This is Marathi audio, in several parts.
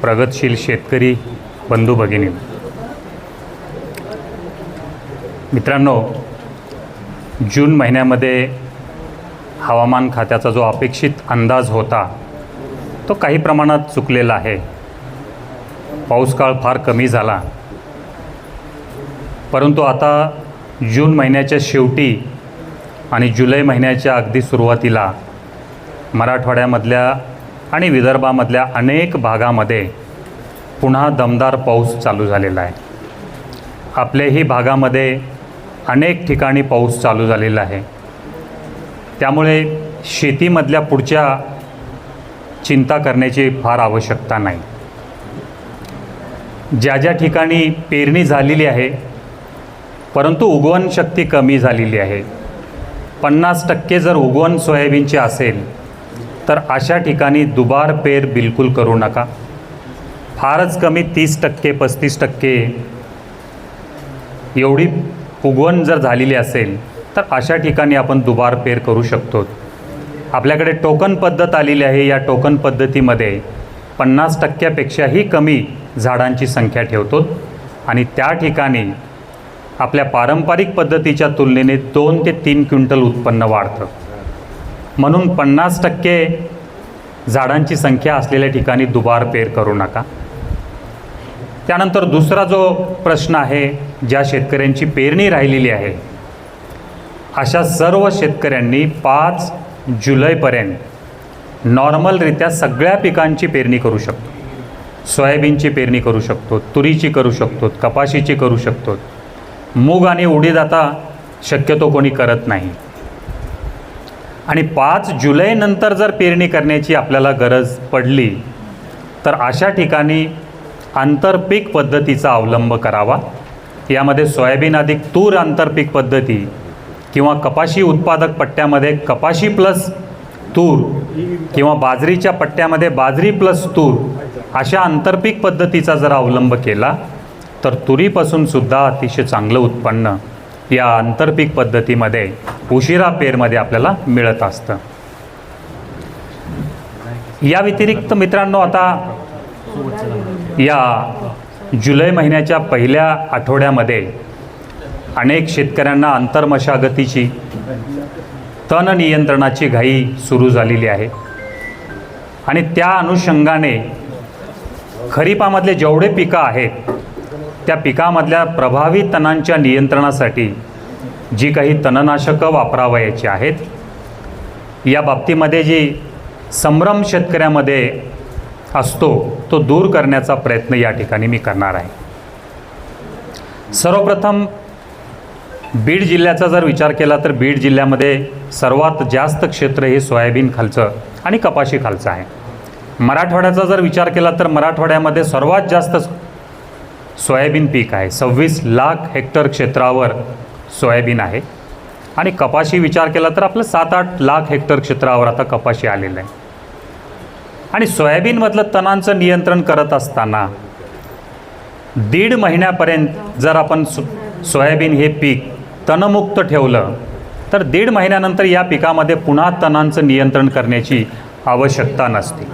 प्रगतशील शेतकरी बंधू भगिनी. मित्रांनो जून महिन्यामध्ये हवामान खात्याचा जो अपेक्षित अंदाज होता तो काही प्रमाणात चुकलेला आहे. पाऊस काळ फार कमी झाला. परंतु आता जून महिन्याच्या शेवटी आणि जुलै महिन्याच्या अगदी सुरुवातीला मराठवाड्यामधल्या आणि विदर्भामधल्या अनेक भागामध्ये पुन्हा दमदार पाऊस चालू झालेला आहे. आपल्याही भागामध्ये अनेक ठिकाणी पाऊस चालू झालेला आहे. त्यामुळे शेतीमधल्या पुढच्या चिंता करण्याची फार आवश्यकता नाही. ज्या ज्या ठिकाणी पेरणी झालेली आहे परंतु उगवण शक्ती कमी झालेली आहे. पन्नास टक्के जर उगवण सोयाबीनची असेल तर अशा ठिकाणी दुबार पेर बिलकुल करू नका. फारच कमी तीस टक्के पस्तीस टक्के एवढी उगवण जर झालेली असेल तर अशा ठिकाणी आपण दुबार पेर करू शकतो. आपल्याकडे टोकन पद्धत आलेली आहे. या टोकन पद्धतीमध्ये पन्नास टक्क्यापेक्षाही कमी झाडांची संख्या ठेवतो आणि त्या ठिकाणी आपल्या पारंपरिक पद्धतीच्या तुलनेने दोन ते तीन क्विंटल उत्पन्न वाढतं. म्हणून पन्नास टक्के झाडांची संख्या असलेल्या ठिकाणी दुबार पेर करू नका. त्यानंतर दुसरा जो प्रश्न आहे ज्या शेतकऱ्यांची पेरणी राहिलेली आहे अशा सर्व शेतकऱ्यांनी पाच जुलैपर्यंत नॉर्मलरित्या सगळ्या पिकांची पेरणी करू शकतो. सोयाबीनची पेरणी करू शकतो तुरीची करू शकतो कपाशीची करू शकतो. मूग आणि उडीद आता शक्यतो कोणी करत नाही. आणि पाच जुलैनंतर जर पेरणी करण्याची आपल्याला गरज पडली तर अशा ठिकाणी आंतरपीक पद्धतीचा अवलंब करावा. यामध्ये सोयाबीन अधिक तूर आंतरपीक पद्धती किंवा कपाशी उत्पादक पट्ट्यामध्ये कपाशी प्लस तूर किंवा बाजरीच्या पट्ट्यामध्ये बाजरी प्लस तूर अशा आंतरपीक पद्धतीचा जर अवलंब केला तर तुरीपासूनसुद्धा अतिशय चांगलं उत्पन्न या आंतरपीक पद्धतीमध्ये उशिरा पेरमध्ये आपल्याला मिळत असतं. या व्यतिरिक्त मित्रांनो आता या जुलै महिन्याच्या पहिल्या आठवड्यामध्ये अनेक शेतकऱ्यांना आंतरमशागतीची तण नियंत्रणाची घाई सुरू झालेली आहे. आणि त्या अनुषंगाने खरीपामधले जेवढे पिकं आहेत त्या पिकामधल्या प्रभावी तणांच्या नियंत्रणासाठी जी काही तणनाशकं वापरावयाची आहेत या बाबतीमध्ये जी संभ्रम शेतकऱ्यामध्ये असतो तो दूर करण्याचा प्रयत्न या ठिकाणी मी करणार आहे. सर्वप्रथम बीड जिल्ह्याचा जर विचार केला तर बीड जिल्ह्यामध्ये सर्वात जास्त क्षेत्र हे सोयाबीन खालचं आणि कपाशी खालचं आहे. मराठवाड्याचा जर विचार केला तर मराठवाड्यामध्ये सर्वात जास्त सोयाबीन पीक आहे. सव्वीस लाख हेक्टर क्षेत्रावर सोयाबीन आहे. आणि कपाशी विचार केला तर आपलं सात आठ लाख हेक्टर क्षेत्रावर आता कपाशी आलेलं आहे. आणि सोयाबीनमधलं तणांचं नियंत्रण करत असताना दीड महिन्यापर्यंत जर आपण सो सोयाबीन हे पीक तणमुक्त ठेवलं तर दीड महिन्यानंतर या पिकामध्ये पुन्हा तणांचं नियंत्रण करण्याची आवश्यकता नसते.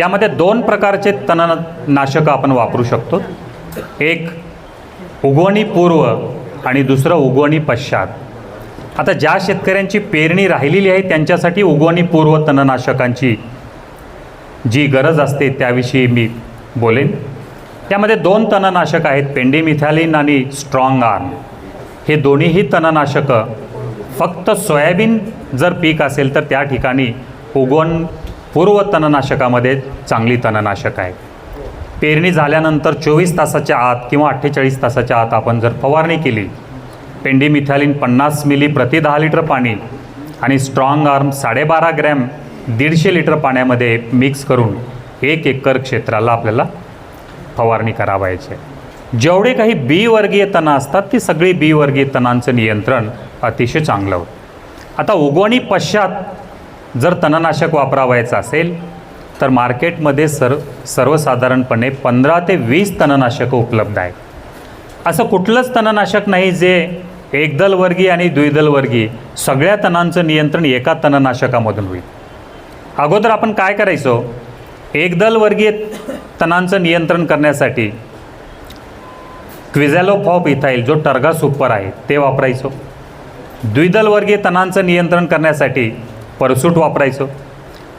यामध्ये दोन प्रकारचे तणनाशकं आपण वापरू शकतो. एक उगवणीपूर्व आणि दुसरं उगवणी पश्चात. आता ज्या शेतकऱ्यांची पेरणी राहिलेली आहे त्यांच्यासाठी उगवणी पूर्व तणनाशकांची जी गरज असते त्याविषयी मी बोलेन. त्यामध्ये दोन तणनाशक आहेत पेंडीमिथॅलिन आणि स्ट्रॉंग आर्म. हे दोन्हीही तणनाशकं फक्त सोयाबीन जर पीक असेल तर त्या ठिकाणी उगवण पूर्व तणनाशकामध्ये चांगली तणनाशक आहे. पेरणी झाल्यानंतर चोवीस तासाच्या आत किंवा अठ्ठेचाळीस तासाच्या आत आपण जर फवारणी केली पेंडीमिथॅलिन पन्नास मिली प्रति दहा लिटर पाणी आणि स्ट्रॉंग आर्म साडेबारा ग्रॅम दीडशे लिटर पाण्यामध्ये मिक्स करून एक एकर क्षेत्राला आपल्याला फवारणी करावायची जेवढे काही बी वर्गीय तणं असतात ती सगळी बी वर्गीय तणांचं नियंत्रण अतिशय चांगलं होतं. आता उगवणी पश्चात जर तणनाशक वापरावायचं असेल तर मार्केटमध्ये सर सर्वसाधारणपणे पंधरा ते वीस तणनाशकं उपलब्ध आहेत. असं कुठलंच तणनाशक नाही जे एकदल वर्गीय आणि द्विदल वर्गीय सगळ्या तणांचं नियंत्रण एका तणनाशकामधून होईल. अगोदर आपण काय करायचो? एकदलवर्गीय तणांचं नियंत्रण करण्यासाठी क्विझॅलोफॉप इथाईल जो टर्गा सुपर आहे ते वापरायचो. द्विदलवर्गीय तणांचं नियंत्रण करण्यासाठी परसूट वापरायचो.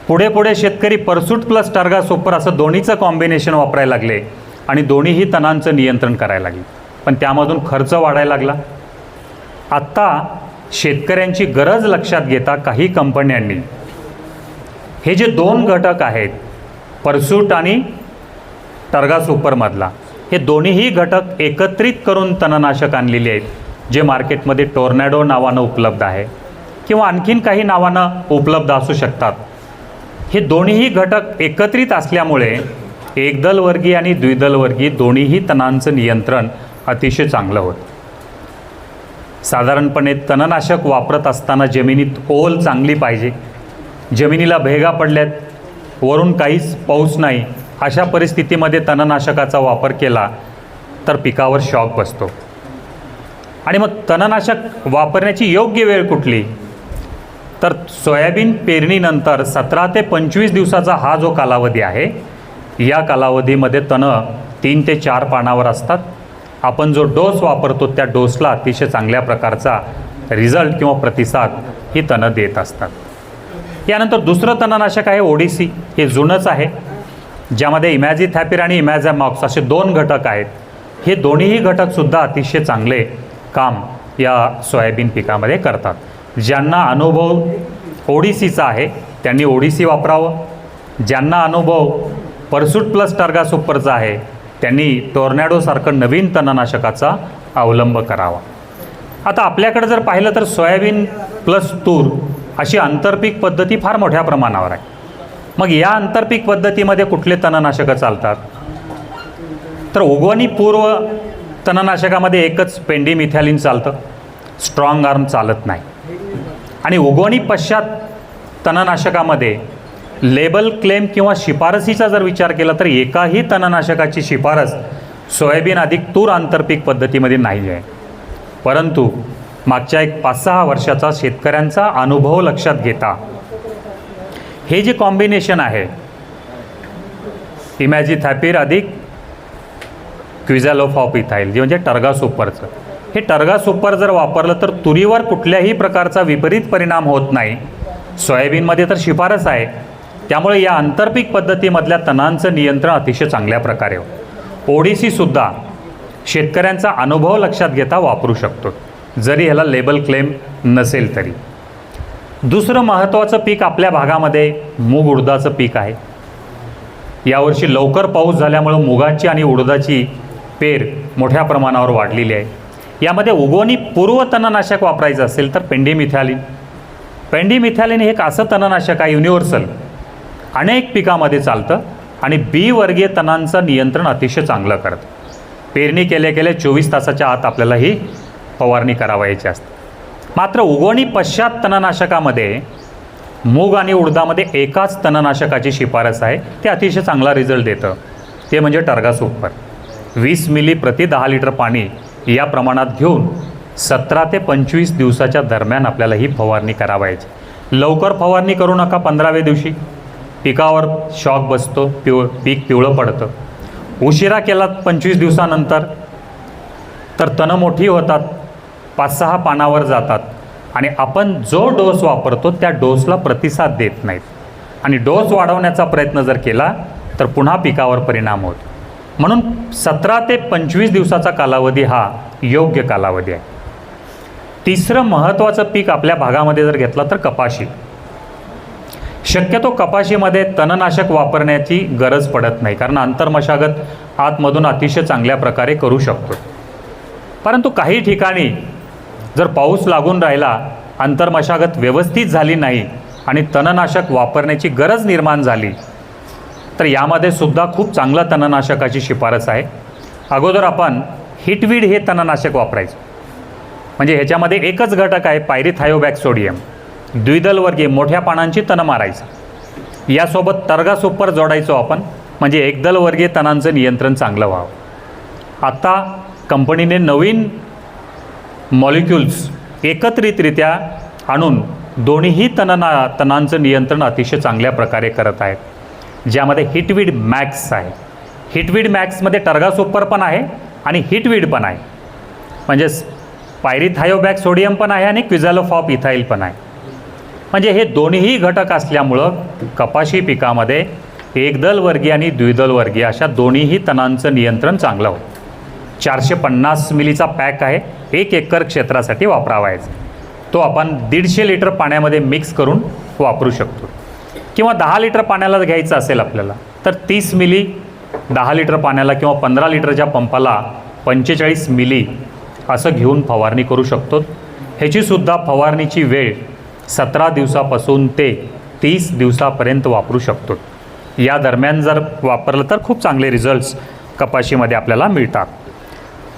पुढे पुढे शेतकरी परसूट प्लस टर्गा सुपर असं दोन्हीचं कॉम्बिनेशन वापरायला लागले आणि दोन्हीही तणांचं नियंत्रण करायला लागले. पण त्यामधून खर्च वाढायला लागला. आत्ता शेतकऱ्यांची गरज लक्षात घेता काही कंपन्यांनी. हे जे दोन घटक आहेत परसूट आणि टर्गा सुपरमधला हे दोन्हीही घटक एकत्रित करून तणनाशक आणलेले आहेत जे मार्केटमध्ये टोर्नॅडो नावानं उपलब्ध आहे किंवा आणखीन काही नावानं उपलब्ध असू शकतात. हे दोन्हीही घटक एकत्रित असल्यामुळे एकदलवर्गीय आणि द्विदलवर्गीय दोन्हीही तणांचं नियंत्रण अतिशय चांगलं होतं. साधारणपणे तणनाशक वापरत असताना जमिनीत ओल चांगली पाहिजे. जमिनीला भेगा पडल्यात वरून काहीच पाऊस नाही. अशा परिस्थितीमध्ये तणनाशकाचा वापर केला तर पिकावर शॉक बसतो. आणि मग तणनाशक वापरण्याची योग्य वेळ कुठली? तर सोयाबीन पेरणीनंतर सतरा ते पंचवीस दिवसाचा हा जो कालावधी आहे या कालावधीमध्ये तणं तीन ते चार पानावर असतात. आपण जो डोस वापरतो त्या डोसला अतिशय चांगल्या प्रकारचा रिझल्ट किंवा प्रतिसाद ही तणं देत असतात. यानंतर दुसरं तणनाशक आहे ओडिसी. हे जुनंच आहे. ज्यामध्ये इमॅझिथॅपिर आणि इमॅझॅमॉक्स असे दोन घटक आहेत. हे दोन्हीही घटकसुद्धा अतिशय चांगले काम या सोयाबीन पिकामध्ये करतात. ज्यांना अनुभव ओडिसीचा आहे त्यांनी ओडिसी वापरावं. ज्यांना अनुभव परसूट प्लस टार्गा सुपरचा आहे त्यांनी टोर्नॅडोसारखं नवीन तणनाशकाचा अवलंब करावा. आता आपल्याकडे जर पाहिलं तर सोयाबीन प्लस तूर अशी आंतरपीक पद्धती फार मोठ्या प्रमाणावर आहे. मग या आंतरपीक पद्धतीमध्ये कुठले तणनाशकं चालतात? तर उगवणी पूर्व तणनाशकामध्ये एकच पेंडीमिथॅलिन चालतं. स्ट्रॉंग आर्म चालत नाही. आणि उगवणी पश्चात तणनाशकामध्ये लेबल क्लेम किंवा शिफारसीचा जर विचार केला तर एकाही तणनाशकाची शिफारस सोयाबीन अधिक तूर आंतरपीक पद्धतीमध्ये नाही आहे. परंतु मागच्या एक पाच सहा वर्षाचा शेतकऱ्यांचा अनुभव लक्षात घेता हे जे कॉम्बिनेशन आहे इमॅजिथॅपीर अधिक क्विझॅलोफॉप इथाईल जे म्हणजे टर्गा सुपरचं हे टर्गा सुपर जर वापरलं तर तुरीवर कुठल्याही प्रकारचा विपरीत परिणाम होत नाही. सोयाबीनमध्ये तर शिफारस आहे. त्यामुळे या आंतरपीक पद्धतीमधल्या तणांचं नियंत्रण अतिशय चांगल्या प्रकारे हो ओडिसीसुद्धा शेतकऱ्यांचा अनुभव लक्षात घेता वापरू शकतो जरी ह्याला लेबल क्लेम नसेल तरी. दुसरं महत्त्वाचं पीक आपल्या भागामध्ये मूग उडदाचं पीक आहे. यावर्षी लवकर पाऊस झाल्यामुळं मुगाची आणि उडदाची पेर मोठ्या प्रमाणावर वाढलेली आहे. यामध्ये उगवणी पूर्व तणनाशक वापरायचं असेल तर पेंडीमिथॅलिन पेंडीमिथॅलिन हे एक असं तणनाशक आहे युनिव्हर्सल अनेक पिकामध्ये चालतं आणि बी वर्गीय तणांचं नियंत्रण अतिशय चांगलं करतं. पेरणी केल्या केल्या चोवीस तासाच्या आत आपल्याला ही फवारणी करावायची असते. मात्र उगवणी पश्चात तणनाशकामध्ये मूग आणि उडदामध्ये एकाच तणनाशकाची शिफारस आहे ते अतिशय चांगला रिझल्ट देतं. ते म्हणजे टर्गा सुपर वीस मिली प्रति दहा लिटर पाणी या प्रमाणात घेऊन सतरा ते पंचवीस दिवसाच्या दरम्यान आपल्याला ही फवारणी करावायची. लवकर फवारणी करू नका पंधराव्या दिवशी. पिकावर शॉक बसतो पिव पीक पिवळं पडतं. उशिरा केला पंचवीस दिवसानंतर तर तणं मोठी होतात पाच सहा पानावर जातात आणि आपण जो डोस वापरतो त्या डोसला प्रतिसाद देत नाहीत. आणि डोस वाढवण्याचा प्रयत्न जर केला तर पुन्हा पिकावर परिणाम होतो. म्हणून सतरा ते पंचवीस दिवसाचा कालावधी हा योग्य कालावधी आहे. तिसरं महत्त्वाचं पीक आपल्या भागामध्ये जर घेतलं तर कपाशी. शक्यतो कपाशीमध्ये तणनाशक वापरण्याची गरज पडत नाही कारण आंतरमशागत आतमधून अतिशय चांगल्या प्रकारे करू शकतो. परंतु काही ठिकाणी जर पाऊस लागून राहिला आंतरमशागत व्यवस्थित झाली नाही आणि तणनाशक वापरण्याची गरज निर्माण झाली तर यामध्ये सुद्धा खूप चांगलं तणनाशकाची शिफारस आहे. अगोदर आपण हिटवीड हे तणनाशक वापरायचं. म्हणजे ह्याच्यामध्ये एकच घटक आहे पायरीथायोबॅक द्विदलवर्गीय मोठ्या पानांची तणं मारायचं. यासोबत टर्गा सुपर जोडायचो आपण म्हणजे एकदलवर्गीय तणांचं नियंत्रण चांगलं व्हावं. आत्ता कंपनीने नवीन मॉलिक्युल्स एकत्रितरित्या आणून दोन्हीही तणना तणांचं नियंत्रण अतिशय चांगल्या प्रकारे करत आहेत. ज्यामध्ये हिटवीड मॅक्स आहे. हिटवीड मॅक्समध्ये टर्गा सुपर पण आहे आणि हिटवीड पण आहे. म्हणजेच पायरिथायोबॅक सोडियम पण आहे आणि क्विझॅलोफॉप इथाईल पण आहे. म्हणजे हे दोन्ही घटक असल्यामुळं कपाशी पिकामध्ये एकदल वर्गीय आणि द्विदल वर्गीय अशा दोन्हीही तणांचं नियंत्रण चांगलं होतं. चारशे पन्नास मिलीचा पॅक आहे. एक एकर क्षेत्रासाठी वापरावायचा. आहे तो आपण दीडशे लिटर पाण्यामध्ये मिक्स करून वापरू शकतो. किंवा दहा लिटर पाण्याला घ्यायचं असेल आपल्याला तर तीस मिली दहा लिटर पाण्याला किंवा पंधरा लिटरच्या पंपाला पंचेचाळीस मिली असं घेऊन फवारणी करू शकतो. ह्याचीसुद्धा फवारणीची वेळ सतरा दिवसापासून ते तीस दिवसापर्यंत वापरू शकतो. या दरम्यान जर वापरलं तर खूप चांगले रिझल्ट्स कपाशीमध्ये आपल्याला मिळतात.